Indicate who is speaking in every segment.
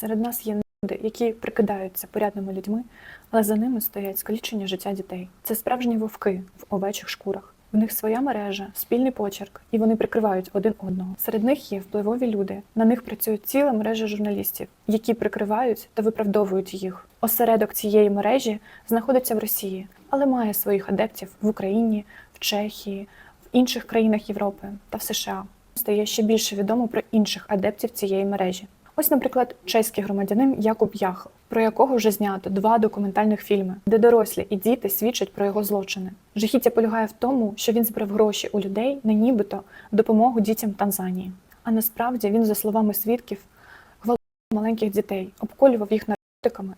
Speaker 1: Серед нас є люди, які прикидаються порядними людьми, але за ними стоять скалічення життя дітей. Це справжні вовки в овечих шкурах. В них своя мережа, спільний почерк, і вони прикривають один одного. Серед них є впливові люди. На них працює ціла мережа журналістів, які прикривають та виправдовують їх. Осередок цієї мережі знаходиться в Росії, але має своїх адептів в Україні, в Чехії, в інших країнах Європи та в США. Стає ще більше відомо про інших адептів цієї мережі. Ось, наприклад, чеський громадянин Якуб Яхл, про якого вже знято два документальних фільми, де дорослі і діти свідчать про його злочини. Жахіття полягає в тому, що він збирав гроші у людей на нібито допомогу дітям Танзанії. А насправді він, за словами свідків, гвалтував маленьких дітей, обколював їх наркотиками,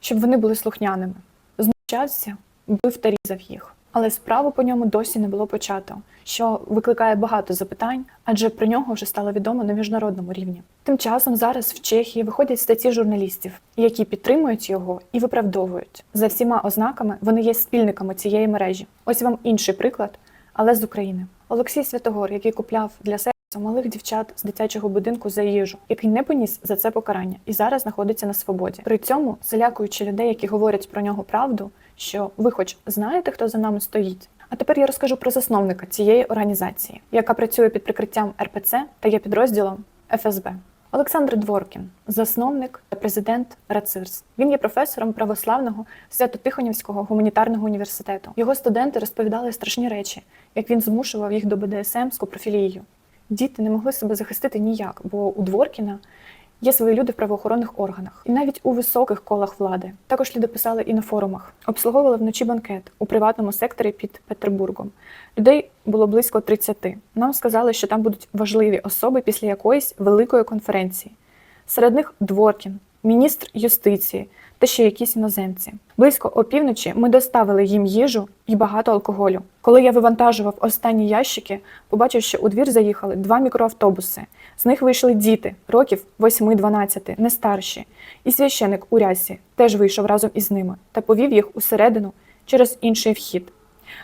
Speaker 1: щоб вони були слухняними. Знущався, бив та різав їх. Але справу по ньому досі не було почато, що викликає багато запитань, адже про нього вже стало відомо на міжнародному рівні. Тим часом зараз в Чехії виходять статті журналістів, які підтримують його і виправдовують. За всіма ознаками вони є спільниками цієї мережі. Ось вам інший приклад, але з України. Олексій Святогор, який купляв для себе малих дівчат з дитячого будинку за їжу, який не поніс за це покарання і зараз знаходиться на свободі. При цьому залякуючи людей, які говорять про нього правду, що ви хоч знаєте, хто за нами стоїть. А тепер я розкажу про засновника цієї організації, яка працює під прикриттям РПЦ та є підрозділом ФСБ. Олександр Дворкін, засновник та президент РАЦИРС. Він є професором православного Свято-Тихонівського гуманітарного університету. Його студенти розповідали страшні речі, як він змушував їх до БДСМ з копрофілією. Діти не могли себе захистити ніяк, бо у Дворкіна є свої люди в правоохоронних органах, і навіть у високих колах влади. Також люди писали і на форумах, обслуговували вночі банкет у приватному секторі під Петербургом. Людей було близько 30. Нам сказали, що там будуть важливі особи після якоїсь великої конференції. Серед них Дворкін, міністр юстиції та ще якісь іноземці. Близько опівночі ми доставили їм їжу і багато алкоголю. Коли я вивантажував останні ящики, побачив, що у двір заїхали два мікроавтобуси. З них вийшли діти років 8-12, не старші. І священик у рясі теж вийшов разом із ними та повів їх усередину через інший вхід.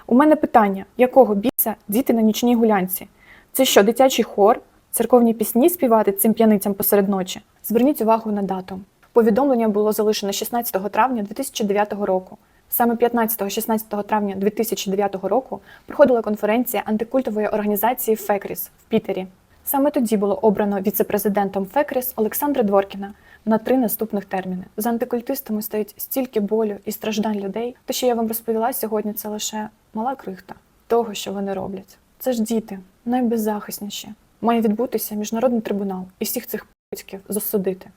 Speaker 1: У мене питання: якого біса діти на нічній гулянці? Це що, дитячий хор? Церковні пісні співати цим п'яницям посеред ночі? Зверніть увагу на дату. Повідомлення було залишено 16 травня 2009 року. Саме 15-16 травня 2009 року проходила конференція антикультової організації ФЕКРІС в Пітері. Саме тоді було обрано віцепрезидентом ФЕКРІС Олександра Дворкіна на три наступних терміни. За антикультистами стоїть стільки болю і страждань людей. Те, що я вам розповіла сьогодні, це лише мала крихта того, що вони роблять. Це ж діти, найбеззахисніші. Має відбутися міжнародний трибунал і всіх цих п***ків засудити.